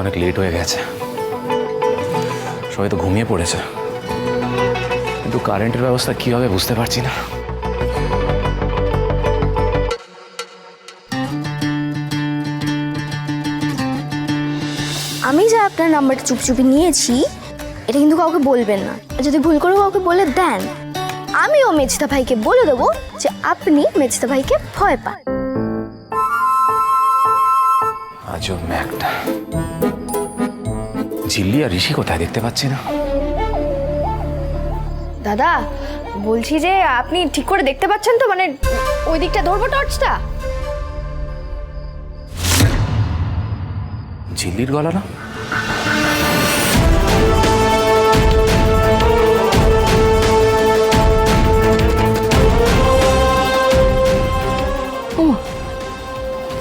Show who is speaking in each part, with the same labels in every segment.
Speaker 1: অনেক লেট হয়ে গেছে। সবাই তো ঘুমিয়ে পড়েছে। কিন্তু কারেন্টের ব্যবস্থা কি হবে বুঝতে পারছি না।
Speaker 2: আমি যে আপনার নাম্বারটা চুপচুপি নিয়েছি এটা কিন্তু কাউকে বলবেন না। যদি ভুল করে কাউকে বলে দেন আমিও মেজদা ভাইকে বলে দেবো যে আপনি মেজদা ভাইকে ভয় পান।
Speaker 1: আজও ম্যাকটা। ঝিল্লি আর ঋষি কোথায় দেখতে পাচ্ছি না।
Speaker 2: দাদা বলছি যে আপনি ঠিক করে দেখতে পাচ্ছেন তো মানে ওই দিকটা ধরবো টর্চটা?
Speaker 1: ঝিল্লির গলা না?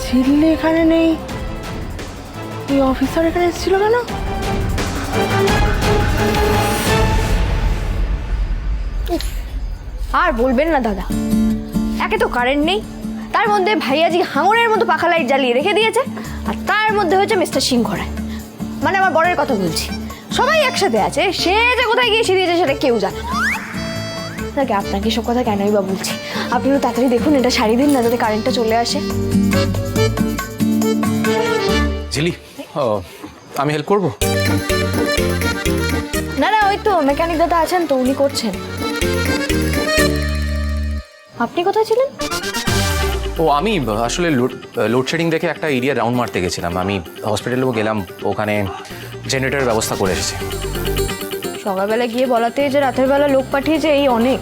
Speaker 3: ঝিল্লি এখানে নেই। এই অফিসার এখানে এসেছিল কেন?
Speaker 2: আর বলবেন না, দাদা। একে তো কারেন্ট নেই। তার মধ্যে ভাইয়াজি হাঙরের মতো পাখা লাইট জ্বালিয়ে রেখে দিয়েছে, আর তার মধ্যে হয়েছে মিস্টার সিংহরায়। মানে আমার বরের কথা বলছি। সবাই একসাথে আছে, সে যে কোথায় গিয়ে সিরিয়েছে সেটা কেউ জানে না। নাকি আপনাকে সব কথা কেনই বা বলছি? আপনি একটু তাড়াতাড়ি দেখুন, এটা সারিয়ে দিন না, যাতে কারেন্টটা চলে আসে।
Speaker 1: আমি হেল্প করব?
Speaker 2: না না ওই তো মেকানিক দাদা আছেন তো উনি করছেন। আপনি কোথায় ছিলেন?
Speaker 1: ও আমি আসলে লোড লোডশেডিং দেখে একটা এরিয়া রাউন্ড মারতে গেছিলাম। আমি হসপিটালেও গেলাম ওখানে জেনারেটরের ব্যবস্থা করে এসেছি।
Speaker 2: সকালবেলা গিয়ে বলাতে যে রাতের বেলা লোক পাঠিয়েছে এই অনেক।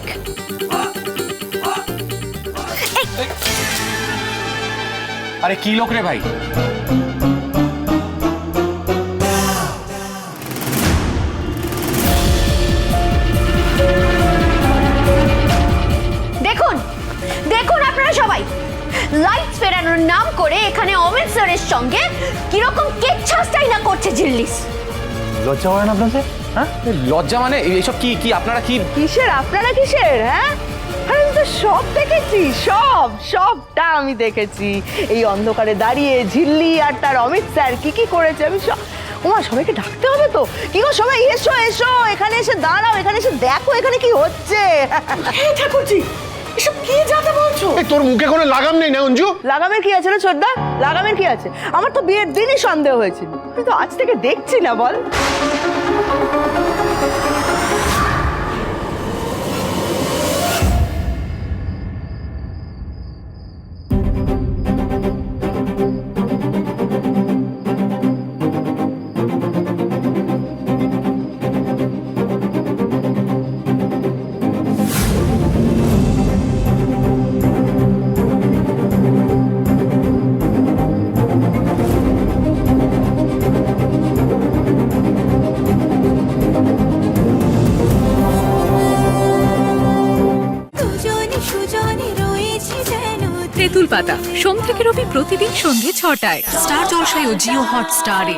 Speaker 1: আরে কি লোক রে ভাই?
Speaker 2: নাম করে এখানে অমিত স্যারের সঙ্গে কীরকম কেক ছাস্তাই না করছে জিল্লিস।
Speaker 1: লজ্জা হয় না আপনাদের? হ্যাঁ? লজ্জা মানে এইসব কি কি আপনারা কি
Speaker 3: কিসের? আপনারা কিসের হ্যাঁ? আমি তো সব দেখেছি সব সবটা আমি দেখেছি। এই অন্ধকারে দাঁড়িয়ে ঝিল্লি আর তার অমিত স্যার কি কি করেছে? আমি সব ওমা সবাইকে ডাকতে হবে তো। কি গো সবাই এসো এসো এখানে এসে দাঁড়াও এখানে এসে দেখো এখানে কি হচ্ছে? ঠাকুরজি। এসব কি যাতে বলছো?
Speaker 4: এই তোর মুখে কোনো লাগাম নেই না অঞ্জু?
Speaker 3: লাগামের কি আছে রে ছোটদা লাগামের কি আছে? আমার তো বিয়ের দিনই সন্দেহ হয়েছিল। কিন্তু আজ থেকে দেখছি না বল।
Speaker 5: তেঁতুল পাতা সোম থেকে রবি প্রতিদিন সন্ধ্যে ছটায়। স্টার জলসায় ও জিও হটস্টারে।